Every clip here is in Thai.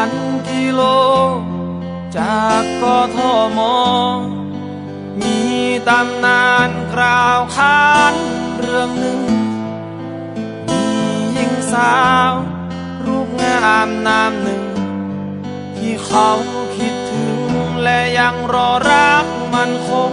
ันกิโล จากกทม มีตำนานกล่าวขานเรื่องหนึ่ง มียิงสาว รูปงามนามหนึ่ง ที่เขาคิดถึงและยังรอรักมันคง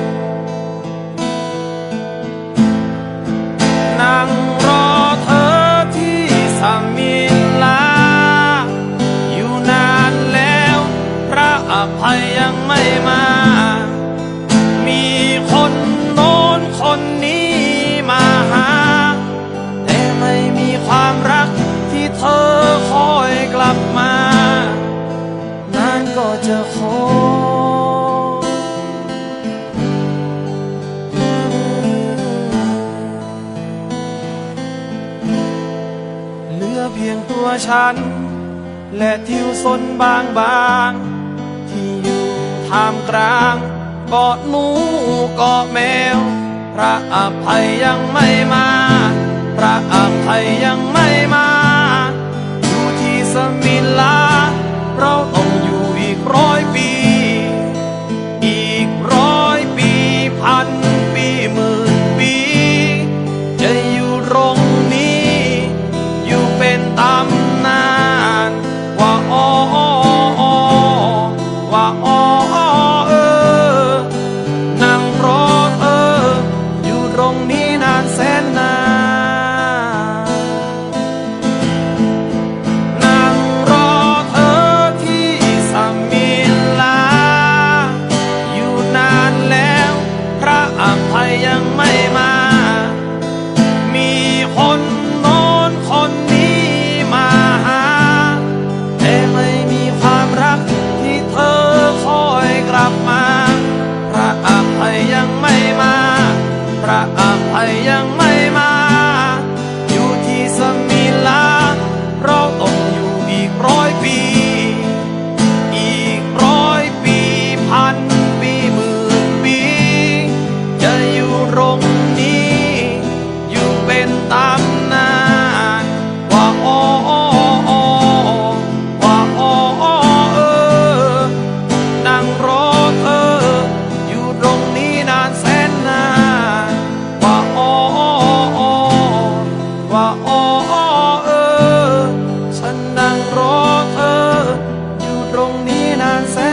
จะขอเพียงตัวฉัน และทิวสนบางบาง ที่อยู่ท่ามกลางเกาะหนูเกาะแมว พระอภัยยังไม่มา พระอภัยยังไม่มา อยู่ที่สมิลา เราต้อง รงนี้ อยู่เป็นตำนาน ว่าอ้อว่าอ้อ ยังไม่มา อยู่ที่สมิลา เราต้องอยู่อีกร้อยปี อีกร้อยปีพันปีหมื่นปี จะอยู่รง ว่าอ้อเออ ฉันนั่งรอเธอ อยู่ตรงนี้นานแสน